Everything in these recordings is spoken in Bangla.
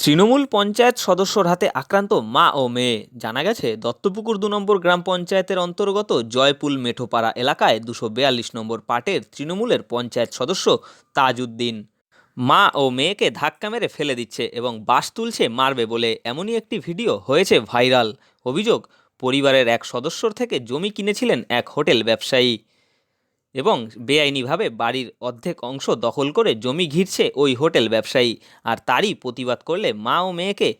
তৃণমূল পঞ্চায়েত সদস্যর হাতে আক্রান্ত মা ও মেয়ে। জানা গেছে, দত্তপুকুর দু নম্বর গ্রাম পঞ্চায়েতের অন্তর্গত জয়পুল মেঠোপাড়া এলাকায় দুশো বেয়াল্লিশ নম্বর পার্টের তৃণমূলের পঞ্চায়েত সদস্য তাজউদ্দিন। মা ও মেয়েকে ধাক্কা মেরে ফেলে দিচ্ছে এবং বাস তুলছে মারবে বলে এমনই একটি ভিডিও হয়েছে ভাইরাল। অভিযোগ, পরিবারের এক সদস্যর থেকে জমি কিনেছিলেন এক হোটেল ব্যবসায়ী। এবং বেআইনিভাবে বাড়ির অর্ধেক অংশ দখল করে জমি ঘিরছে ওই হোটেল ব্যবসায়ী। আর তারই প্রতিবাদ করলে মা ও মেয়েকে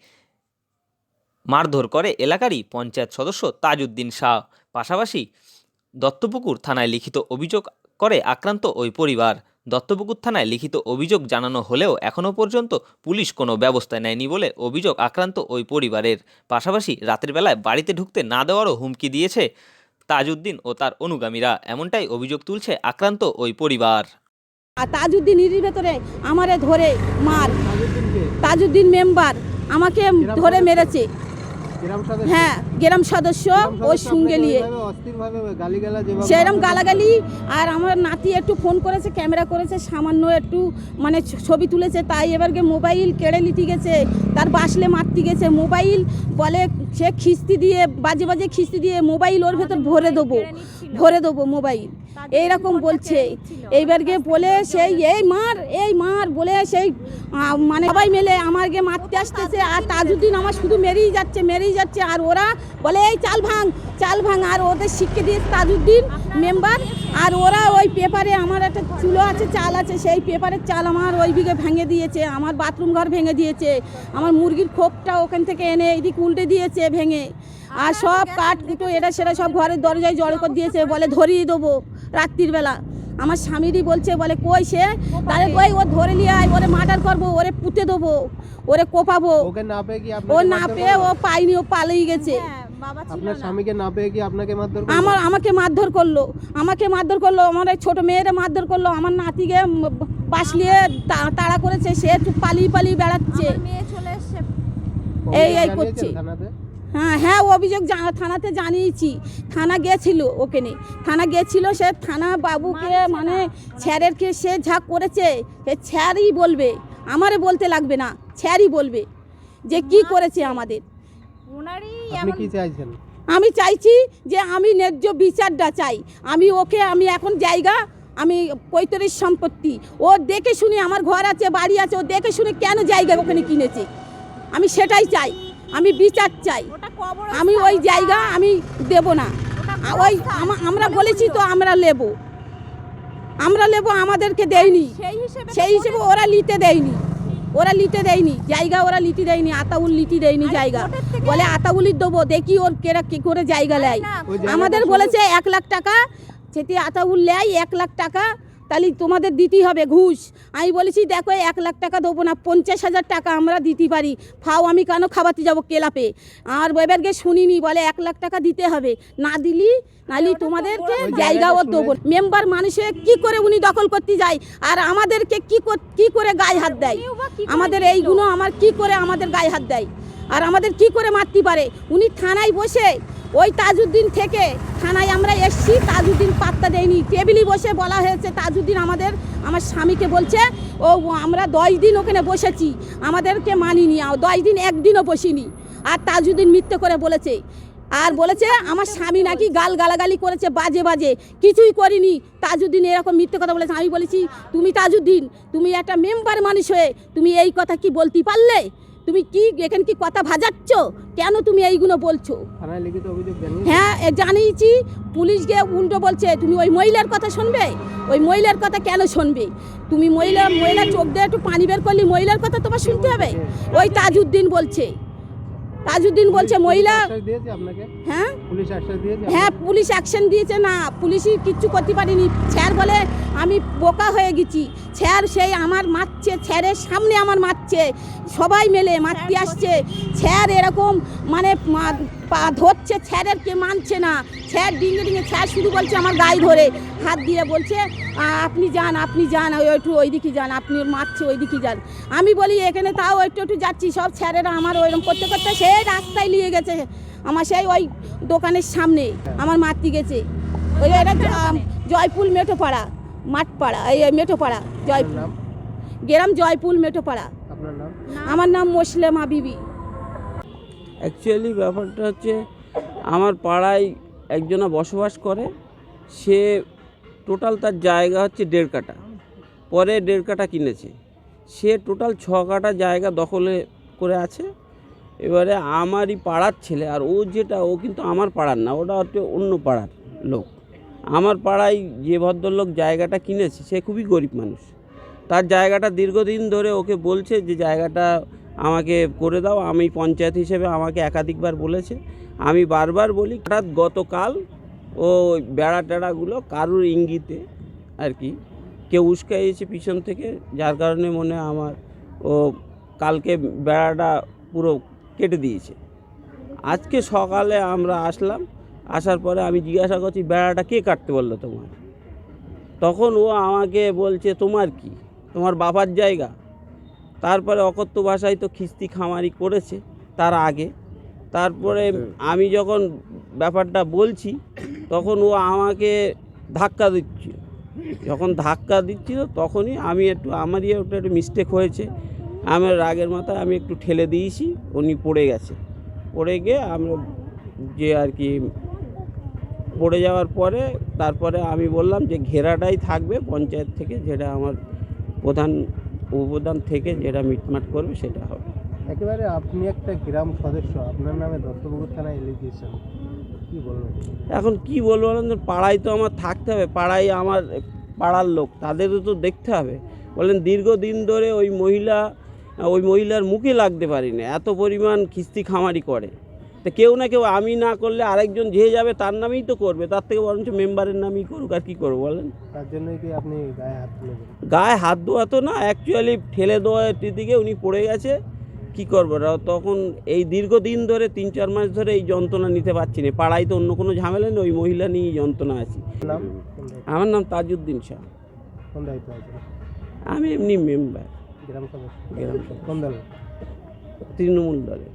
মারধর করে এলাকারই পঞ্চায়েত সদস্য তাজউদ্দিন শাহ। পাশাপাশি দত্তপুকুর থানায় লিখিত অভিযোগ করে আক্রান্ত ওই পরিবার। দত্তপুকুর থানায় লিখিত অভিযোগ জানানো হলেও এখনও পর্যন্ত পুলিশ কোনো ব্যবস্থা নেয়নি বলে অভিযোগ আক্রান্ত ওই পরিবারের। পাশাপাশি রাতের বেলায় বাড়িতে ঢুকতে না দেওয়ারও হুমকি দিয়েছে তাজউদ্দিন ও তার অনুগামীরা। এমনটাই অভিযোগ তুলছে আক্রান্ত ওই পরিবার। আর তাজউদ্দিন ইরির ভেতরে আমারে ধরে মার। তাজউদ্দিন মেম্বার আমাকে ধরে মেরেছে। হ্যাঁ গ্রাম সদস্য ওই সঙ্গে নিয়ে। অস্থিরভাবে সেরম গালাগালি আর আমার নাতি একটু ফোন করেছে ক্যামেরা করেছে সামান্য একটু মানে ছ- ছবি তুলেছে তাই এবারকে মোবাইল কেড়ে নিতে গেছে তার বাসলে মারতে গেছে মোবাইল বলে সে খিস্তি দিয়ে বাজে বাজে খিস্তি দিয়ে মোবাইল ওর ভেতর ভরে দেবো ভরে দেবো মোবাইল। এইরকম বলছে। এইবার গিয়ে বলে সেই এই মার এই মার বলে সেই মানে সবাই মেলে আমার গিয়ে মারতে আসতেছে। আর তাজুদ্দিন আমার শুধু মেরেই যাচ্ছে মেরেই যাচ্ছে। আর ওরা বলে এই চাল ভাঙ চাল ভাঙ। আর ওদের শিখে দিয়েছে তাজুদ্দিন মেম্বার। আর ওরা ওই পেপারে আমার একটা চুলো আছে চাল আছে সেই পেপারের চাল আমার ওই দিকে ভেঙে দিয়েছে আমার বাথরুম ঘর ভেঙে দিয়েছে আমার মুরগির খোপটা ওখান থেকে এনে এইদিকে উল্টে দিয়েছে ভেঙে। আর সব কাঠ কুটো এটা সেটা সব ঘরের দরজায় জড়ো করে দিয়েছে বলে ধরিয়ে দেবো। রাত্রির বেলা। আমার স্বামীরই বলছে বলে কই সে? তাহলে কই ও ধরে নিয়ে আয় ওরে মার্ডার করব ওরে পুঁতে দেবো ওরে কোপাবো। ওকে না পেয়ে কি ও না পেয়ে ও? পাইনি ও পালিয়ে গেছে। আপনার স্বামীকে না পেয়ে কি আপনাকে মারধর আমার আমাকে মারধর করল আমাকে মারধর করল আমার এই ছোট মেয়েরা মারধর করল আমার নাতিকে বাস নিয়ে তাড়া করেছে সে একটু পালিয়ে পালিয়ে বেড়াচ্ছে। এই এই করছে? হ্যাঁ হ্যাঁ অভিযোগ থানাতে জানিয়েছি। থানা গেছিল ওখানে থানা গেছিল সে থানা বাবুকে মানে স্যারেরকে সে যা করেছে সে স্যারই বলবে। আমারে বলতে লাগবে না স্যারই বলবে যে কি করেছে আমাদের। আমি চাইছি যে আমি ন্যায্য বিচারটা চাই। আমি ওকে আমি এখন জায়গা আমি পৈতরিক সম্পত্তি। ও দেখে শুনে আমার ঘর আছে বাড়ি আছে ও দেখে শুনে কেন জায়গা ওখানে কিনেছে? আমি সেটাই চাই। আমি বিচার চাই। আমি ওই জায়গা আমি দেব না। ওই আমরা বলেছি তো আমরা নেব আমরা নেব আমাদেরকে দেয়নি। সেই হিসেবে সেই হিসেবে ওরা লিতে দেয়নি। ওরা লিতে দেয়নি। জায়গা ওরা লিতে দেয়নি। আতাউল লিতে দেয়নি জায়গা। বলে আতাউলি দেবো। দেখি ওর কেরা কি করে জায়গা নেয়। আমাদের বলেছে এক লাখ টাকা। সেটি আতাউল নেয় এক লাখ টাকা। তাহলে তোমাদের দিতেই হবে ঘুষ। আমি বলেছি দেখো এক লাখ টাকা দেবো না পঞ্চাশ হাজার টাকা আমরা দিতে পারি। ফাও আমি কেন খাওয়াতে যাব কেলাপে? আর এবারকে শুনিনি বলে এক লাখ টাকা দিতে হবে। না দিলি নালি তোমাদেরকে ওই জায়গা ও জায়গাটা দেবো মেম্বার মানুষে কি করে উনি দখল করতে যায়? আর আমাদেরকে কি কর- কি করে গায়ে হাত দেয়? আমাদের? এইগুলো আমার কি করে আমাদের গায়ে হাত দেয়? আর আমাদের কি করে মারতে পারে? উনি থানায় বসে ওই তাজউদ্দিন থেকে থানায় আমরা এসছি, তাজউদ্দিন পাত্তা দেয়নি। টেবিলে বসে বলা হয়েছে, তাজউদ্দিন আমাদের, আমার স্বামীকে বলছে, ও আমরা দশ দিন ওখানে বসেছি, আমাদেরকে মানিনি দশ দিন একদিনও বসিনি। আর তাজউদ্দিন মিথ্যে করে বলেছে। আর বলেছে, আমার স্বামী নাকি গাল গালাগালি করেছে বাজে বাজে, কিছুই করিনি। তাজউদ্দিন এরকম মিথ্যে কথা বলেছে। আমি বলেছি, তুমি তাজউদ্দিন, তুমি একটা মেম্বার মানুষ হয়ে, তুমি এই কথা কি বলতে পারলে? তুমি কি এখানে কি কথা ভাজাচ্ছ? কেন তুমি এইগুলো বলছো? হ্যাঁ জানিয়েছি। পুলিশ গিয়ে উল্টো বলছে তুমি ওই মহিলার কথা শুনবে? ওই মহিলার কথা কেন শুনবে? তুমি মহিলা মহিলা চোখ দিয়ে একটু পানি বের করলে মহিলার কথা তোমার শুনতে হবে? ওই তাজউদ্দিন বলছে। তাজউদ্দিন বলছে মহিলা হ্যাঁ? হ্যাঁ পুলিশ অ্যাকশন দিয়েছে না পুলিশই কিচ্ছু করতে পারিনি। স্যার বলে আমি বোকা হয়ে গেছি। স্যার সেই আমার মারছে স্যারের সামনে আমার মারছে। সবাই মেলে মারতে আসছে। স্যার এরকম মানে মা- পা ধরছে স্যারের কে মানছে না। স্যার ডিঙে ডিঙে স্যার শুধু বলছে আমার গায়ে ধরে হাত দিয়ে বলছে আপনি যান আপনি যান ওই একটু ওইদিকে যান আপনি ওর মারছে ওইদিকে যান। আমি বলি এখানে তাও একটু একটু যাচ্ছি সব স্যারেরা আমার ওইরকম করতে করতে সেই রাস্তায় নিয়ে গেছে আমার সেই ওই দোকানের সামনে আমার মারতে গেছে। ওই এটা জ- জয়পুর মেটোপাড়া মাঠপাড়া এই মেটোপাড়া জয়পুর। গ্রাম মেটোপাড়া আপনার নাম? আমার নাম মোসলেমা বিবি। অ্যাকচুয়ালি ব্যাপারটা হচ্ছে, আমার পাড়ায় একজনা বসবাস করে, সে টোটাল তার জায়গা হচ্ছে দেড় কাটা পরে দেড় কাটা কিনেছে। সে টোটাল ছ কাটা জায়গা দখলে করে আছে। এবারে আমারই পাড়ার ছেলে, আর ও যেটা, ও কিন্তু আমার পাড়ার না, ওটা হচ্ছে অন্য পাড়ার লোক। আমার পাড়ায় যে ভদ্রলোক জায়গাটা কিনেছে, সে খুবই গরিব মানুষ। তার জায়গাটা দীর্ঘদিন ধরে ওকে বলছে যে, জায়গাটা আমাকে করে দাও। আমি পঞ্চায়েত হিসেবে আমাকে একাধিকবার বলেছে। আমি বারবার বলি, হঠাৎ গতকাল ও বেড়া টেড়াগুলো কারুর ইঙ্গিতে আর কি কেউ উস্কাইয়েছে পিছন থেকে, যার কারণে মনে আমার ও কালকে বেড়াটা পুরো কেটে দিয়েছে। আজকে সকালে আমরা আসলাম, আসার পরে আমি জিজ্ঞাসা করছি, বেড়াটা কে কাটতে বলল তোমার? তখন ও আমাকে বলছে, তোমার কি? তোমার বাবার জায়গা? তারপরে অকথ্য ভাষায় তো খিস্তি খামারি করেছে তার আগে। তারপরে আমি যখন ব্যাপারটা বলছি তখন ও আমাকে ধাক্কা দিচ্ছিল। যখন ধাক্কা দিচ্ছিল তখনই আমি একটু আমারই ওটা একটু মিস্টেক হয়েছে। আমার রাগের মাথায় আমি একটু ঠেলে দিয়েছি উনি পড়ে গেছে। পড়ে গিয়ে আমরা যে আর কি পড়ে যাওয়ার পরে তারপরে আমি বললাম যে ঘেরাটাই থাকবে পঞ্চায়েত থেকে যেটা আমার প্রধান উপপ্রধান থেকে যেটা মিটমাট করবে সেটা হবে। একেবারে আপনি একটা গ্রাম সদস্য আপনার নামে দত্তপুকুর থানায় এলিগেশন কি বলবেন? এখন কি বলব পাড়ায় তো আমার থাকতে হবে পাড়ায় আমার পাড়ার লোক তাদেরও তো দেখতে হবে। বলেন দীর্ঘদিন ধরে ওই মহিলা ওই মহিলার মুখে লাগতে পারিনি এত পরিমাণ খিস্তি খামারি করে। তো কেউ না কেউ আমি না করলে আরেকজন যে যাবে তার নামেই তো করবে তার থেকে বরঞ্চ মেম্বারের নামেই করুক আর কী করব বলেন? তার জন্যই কি আপনি গায়ে হাত গায়ে হাত ধোয়া তো না অ্যাকচুয়ালি ঠেলে দেওয়ার দিকে উনি পড়ে গেছে কি করব? তখন এই দীর্ঘদিন ধরে তিন চার মাস ধরে এই যন্ত্রণা নিতে পারছি না পাড়ায় তো অন্য কোনো ঝামেলা নেই ওই মহিলা নিয়েই যন্ত্রণা আছি। আমার নাম তাজউদ্দিন শাহ। আমি এমনি মেম্বার গ্রাম সদস্য। গ্রাম তৃণমূল দলের।